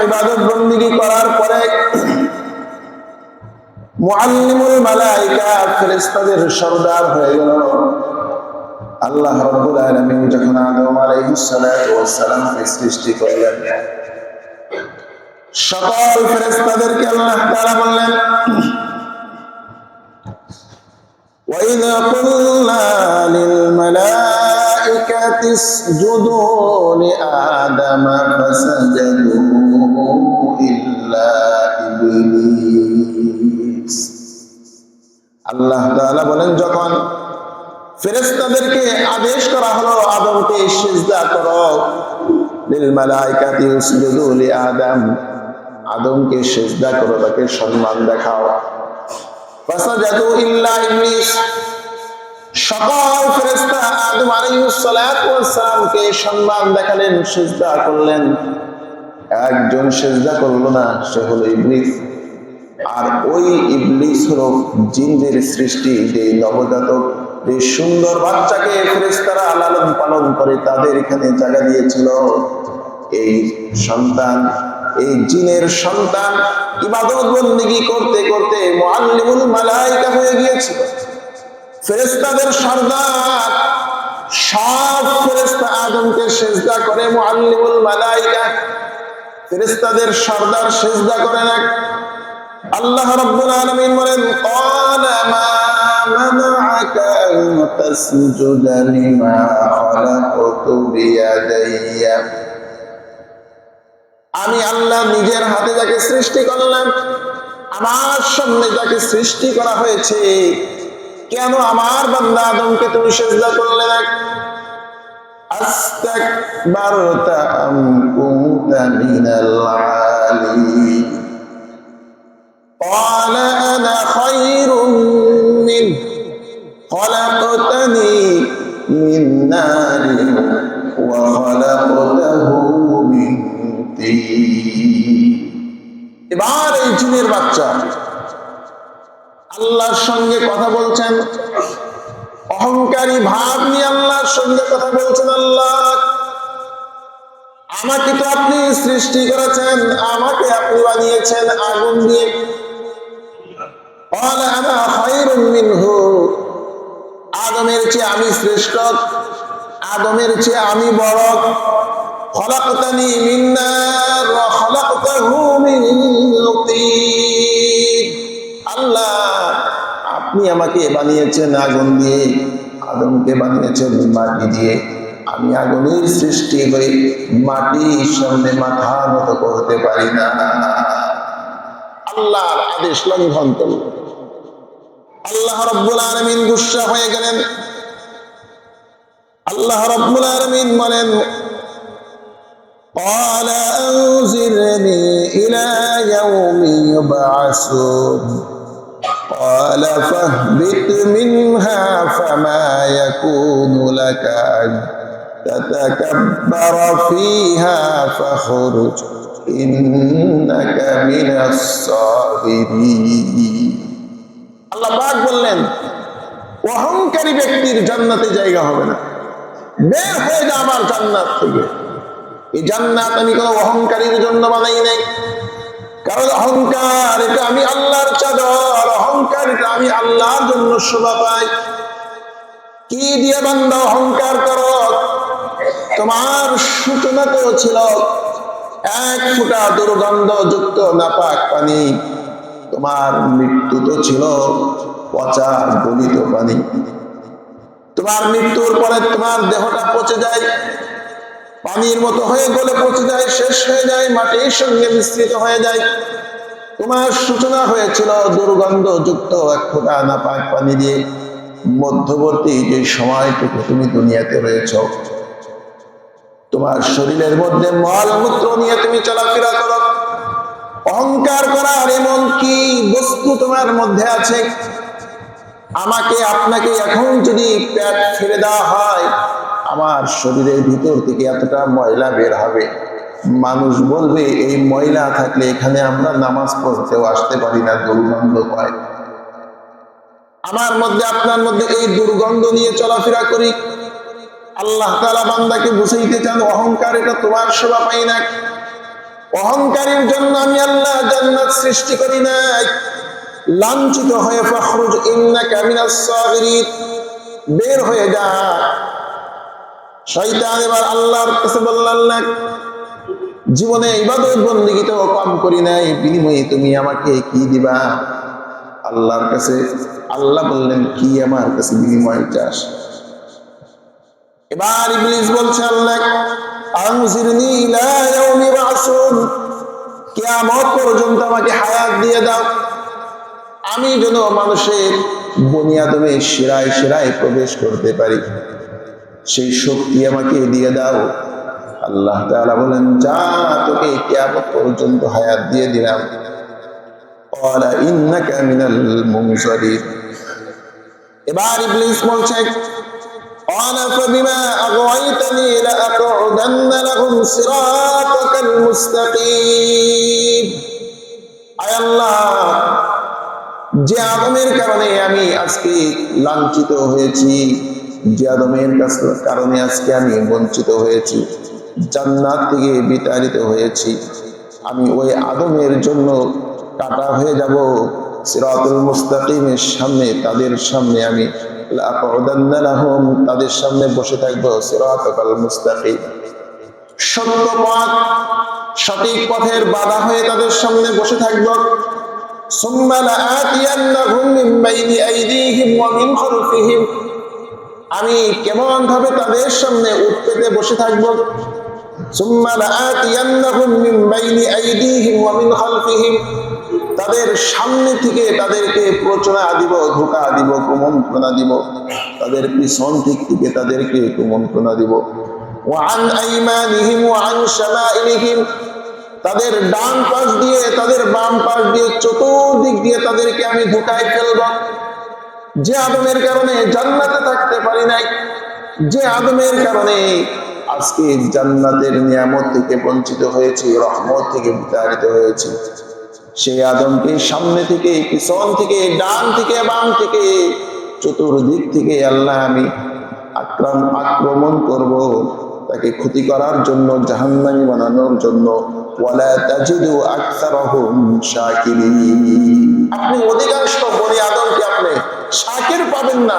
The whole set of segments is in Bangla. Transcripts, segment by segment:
ইবাদত বন্দিগি করার পরে মুআল্লিমুল মালাইকা ফেরেশতাদের সরদার হয়ে গেল আল্লাহ রাব্বুল আলামিন যখন আদম আলাইহিস সালাতু ওয়াস সালামকে সৃষ্টি করলেন সকল ফেরেশতাদেরকে আল্লাহ তাআলা বললেন وإذ قلنا للملائكة اسجدوا لآدم فسجدوا আল্লাহ তাআলা বলেন, যখন ফেরেশতাদেরকে আদেশ করা হলো, আদমকে সিজদা করো। লিল মালাইকাতি লি আদম। আদমকে সিজদা করো, তাকে সম্মান দেখাও। ফাসাজাদু ইল্লা ইবলিস। সকল ফেরেশতা আদম আলাইহিস সালাতু ওয়াস সালামকে সম্মান দেখালেন, সিজদা করলেন। একজন সিজদা করল না, সে হলো ইবলিস। আর ওই ইবলিস হলো জিনদের সৃষ্টি যে নবজাতক এই সুন্দর বাচ্চাকে ফেরেশতারা লালন পালন করে তাদের এখানে জায়গা দিয়েছিল। এই সন্তান, এই জিনের সন্তান ইবাদত বন্দিগি করতে করতে মুআল্লিমুল মালাইকা হয়ে গিয়েছিল। ফেরেশতাদের সর্দার, সব ফেরেশতা আদমকে সেজদা করে মুআল্লিমুল মালাইকা। ফেরেশতাদের সর্দার সেজদা করে না আল্লাহ রাব্বুল আলামিন বলেন, ক্বালা মা মানাআকা আন তাসজুদা লিমা খালাকতু বিয়াদাইয়া। আমি আল্লাহ নিজের হাতে যাকে সৃষ্টি করলাম, আমার সামনে যাকে সৃষ্টি করা হয়েছে, কেন আমার বান্দা আদমকে তুমি সেজদা করলে না? আস্তাকবারতা আম কুনতা মিনাল আলিম। قال أنا خير منه خلقتني من نار وخلقته من طين এবার এই জিনের বাচ্চা আল্লাহর সঙ্গে কথা বলছেন অহংকারী ভাব নিয়ে আল্লাহর সঙ্গে কথা বলছেন আল্লাহ আমাকে তো আপনি সৃষ্টি করেছেন আমাকে আপনি বানিয়েছেন আগুন দিয়ে আদমের চেয়ে আমি শ্রেষ্ঠ। আদমের চেয়ে আমি বড়। খলাকতানি মিন নার ওয়া খলাকতাহু মিন আল্লাহ, আপনি আমাকে বানিয়েছেন আগুন দিয়ে। আদমকে বানিয়েছেন মাটি দিয়ে। আমি আগুনের সৃষ্টি হয়ে মাটির সামনে মাথা নত করতে পারি না। আল্লাহর আদেশ লঙ্ঘন করল আল্লাহ রব্বুল আলমিন গুসা হয়ে গেলেন আল্লাহ রব্বুল আলমিন বলেন قال أنزلني إلى يوم يبعثون قال فاهبط منها فما يكون لك أن تتكبر فيها فاخرج إنك من الصاغرين আল্লাহ পাক বললেন, অহংকারী ব্যক্তির জান্নাতে জায়গা হবে না। বের হয়ে যা আমার জান্নাত থেকে। এই জান্নাত আমি কোনো অহংকারীর জন্য বানাই নাই। কারণ অহংকার, এটা আমি আল্লাহর চাদর, অহংকার, এটা আমি আল্লাহর জন্য শোভা পাই। কি দিয়ে বান্দা অহংকার কর? তোমার সূচনা তো ছিল এক ফুটা দুর্গন্ধযুক্ত নাপাক পানি। তোমার মৃত্যু তো ছিল পচা গলিত পানি তোমার মৃত্যুর পরে তোমার দেহটা পচে যায়, পানির মতো হয়ে গলে পচে যায়, শেষ হয়ে যায়, মাটির সঙ্গে মিশ্রিত হয়ে যায়। তোমার সূচনা হয়েছিল দুর্গন্ধ যুক্ত এক ফোঁটা নাপাক পানি দিয়ে। মধ্যবর্তী যে সময়টুকু তুমি দুনিয়াতে রয়েছ, তোমার শরীরের মধ্যে মলমূত্র নিয়ে তুমি চলাফেরা করো। অহংকার করার এমন কি বস্তু তোমার মধ্যে আছে। আমাকে আপনাকে এখন যদি প্যাট ফেলে দেওয়া হয়, আমার শরীরের ভিতর থেকে এতটা ময়লা বের হবে। মানুষ বলবে, এই ময়লা থাকলে এখানে আমরা নামাজ পড়তেও আসতে পারি না, দুর্গন্ধ পায় আমার মধ্যে, আপনার মধ্যে এই দুর্গন্ধ নিয়ে চলাফেরা করি। আল্লাহ তালা বান্দাকে বুঝাইতে চান, অহংকার এটা তোমার সেবা পাই না। অহংকারের জন্য আমি আল্লাহ জান্নাত সৃষ্টি করি নাই। লাঞ্ছিত হয়ে ফখরুজ, ইন্নাকা মিনাস সাগিরিন। বের হয়ে যা। শয়তান এবার আল্লাহর কাছে বলল, আল্লাহ, জীবনে ইবাদত বন্দিগি তো কম করি নাই, বিনিময়ে তুমি আমাকে কি দিবা? আল্লাহর কাছে, আল্লাহ বললেন, কি আমার কাছে বিনিময় চাস? এবার ইবলিস বলছে, আল্লাহ, আনজিরনি ইলা ইয়াউমি বাসুন। কিয়ামত পর্যন্ত আমাকে হায়াত দিয়ে দাও। আমি যেন মানুষের বুনিয়াদমে শিরায় শিরায় প্রবেশ করতে পারি সেই শক্তি আমাকে দিয়ে দাও আল্লাহ তাআলা বলেন যা তোকে কিয়ামত পর্যন্ত হায়াত দিয়ে দিলাম قال إنك من المنظرين এবার ইবলিস বলছে قال فبما أغويتني لأقعدن لهم صراطك المستقيم আয় আল্লাহ যে আদমের কারণে আমি আজকে লাঞ্ছিত হয়েছি, যে আদমের কারণে আজকে আমি বঞ্চিত হয়েছি, জান্নাত থেকে বিতাড়িত হয়েছি। আমি ওই আদমের জন্য কাটা হয়ে যাব। সিরাতুল মুস্তাকিমের সামনে, তাদের সামনে আমি তাদের সামনে বসে থাকব সিরাতাল মুস্তাকিম। সত্য পথ, সঠিক পথের বাধা হয়ে তাদের সামনে বসে থাকব। ثم لآتينهم من بين أيديهم ومن خلفهم আমি কেমন ভাবে তাদের সামনে উঠতে বসে থাকবো ثم لآتينهم من بين أيديهم ومن خلفهم তাদের সামনে থেকে তাদেরকে প্রচনা দিব ধোকা দিব কুমন্ত্রণা দিব তাদের পিছন দিক থেকে তাদেরকে কুমন্ত্রণা দিব وعن أيمانهم وعن شمائلهم তাদের ডান পাশ দিয়ে, তাদের বাম পাশ দিয়ে, চতুর্দিক দিয়ে তাদেরকে আমি ঢুকাই ফেলব। যে আদমের কারণে জান্নাতে থাকতে পারি নাই, যে আদমের কারণে আজকে জান্নাতের নিয়ামত থেকে বঞ্চিত হয়েছে, রহমত থেকে বিতাড়িত হয়েছে। সেই আদমকে সামনে থেকে, পিছন থেকে, ডান থেকে, বাম থেকে, চতুর্দিক থেকে আল্লাহ আমি আক্রম, আক্রমণ করব। তাকে ক্ষতি করার জন্য, জাহান্নামি বানানোর জন্য ওয়ালা তাজিদু আকসারহুম শাকিরিন আপনি অধিকাংশ বনি আদমকে আপনি শাকির পাবেন না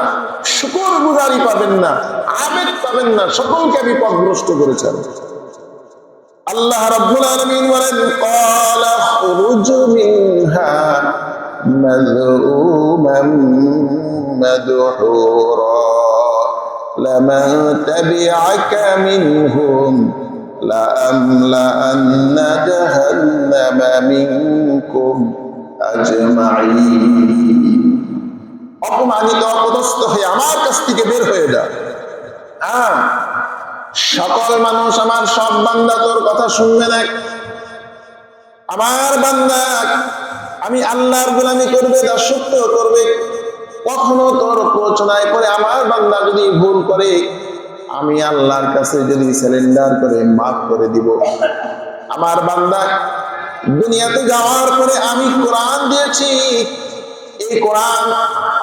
শুকর গুজারি পাবেন না আবেদ পাবেন না সকলকে বিপদগ্রস্ত করেছেন আল্লাহ রাব্বুল আলামিন বলেন ক্বালা খুরুজ মিনহা মাযরুমান মাদহুরা لمن تبعك منهم لأملأن جهنم منكم أجمعين অপমানিত অপদস্থ হয়ে আমার কাছ থেকে বের হয়ে যা হ্যাঁ সকল মানুষ আমার সব বান্দা তোর কথা শুনবে না আমার বান্দা আমি আল্লাহর গোলামি করবে দাসত্ব করবে কখনো তোর প্রচনায় করে আমার বান্দা যদি ভুল করে আমি আল্লাহর কাছে যদি সিলিন্ডার করে মাফ করে দিব। আমার বান্দা, দুনিয়াতে যাওয়ার পরে আমি কোরআন দিয়েছি। এই কোরআন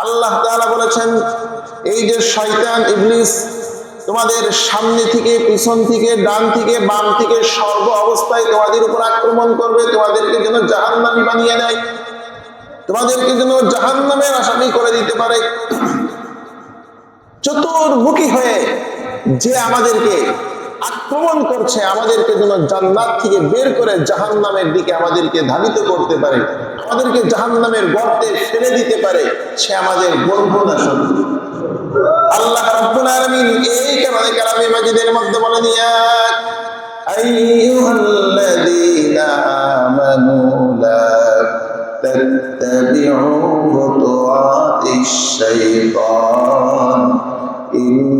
আল্লাহ তাআলা বলেছেন, এই যে শয়তান ইবলিস তোমাদের সামনে থেকে, পিছন থেকে, ডান থেকে, বাম থেকে সর্ব অবস্থায় তোমাদের উপর আক্রমণ করবে, তোমাদেরকে যেন জাহান্নামী বানিয়ে দেয়। তোমাদেরকে যেন জাহান্নামের আসামি করে দিতে পারে। চতুর্মুখী হয়ে যে আমাদেরকে আক্রমণ করছে, আমাদেরকে যেন জান্নাত থেকে বের করে জাহান্নামের দিকে আমাদেরকে ধাবিত করতে পারে, আমাদেরকে জাহান্নামের গর্তে ফেলে দিতে পারে, সে আমাদের বন্ধু না শত্রু আল্লাহ রাব্বুল আলামিন এই কারণে কালামে মাজিদের মধ্যে বলেন, ইয়া আইয়ুহাল্লাযীনা আমানু লা খুতুওয়াতিশ শাইতান।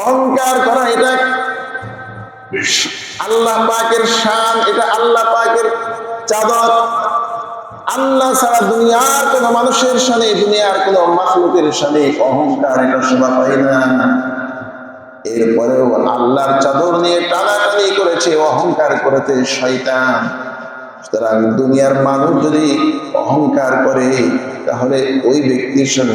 অহংকার করা এটা আল্লাহ পাকের শান, এটা আল্লাহ পাকের চাদর। আল্লাহ ছাড়া দুনিয়ার কোন মানুষের সামনে দুনিয়ার কোন মাখলুকের সামনে অহংকার এটা শোভা পায় না। এরপরেও আল্লাহর চাদর নিয়ে টানাটানি করেছে, অহংকার করেছে শয়তান। সুতরাং দুনিয়ার মানুষ যদি অহংকার করে, তাহলে ওই ব্যক্তির সঙ্গে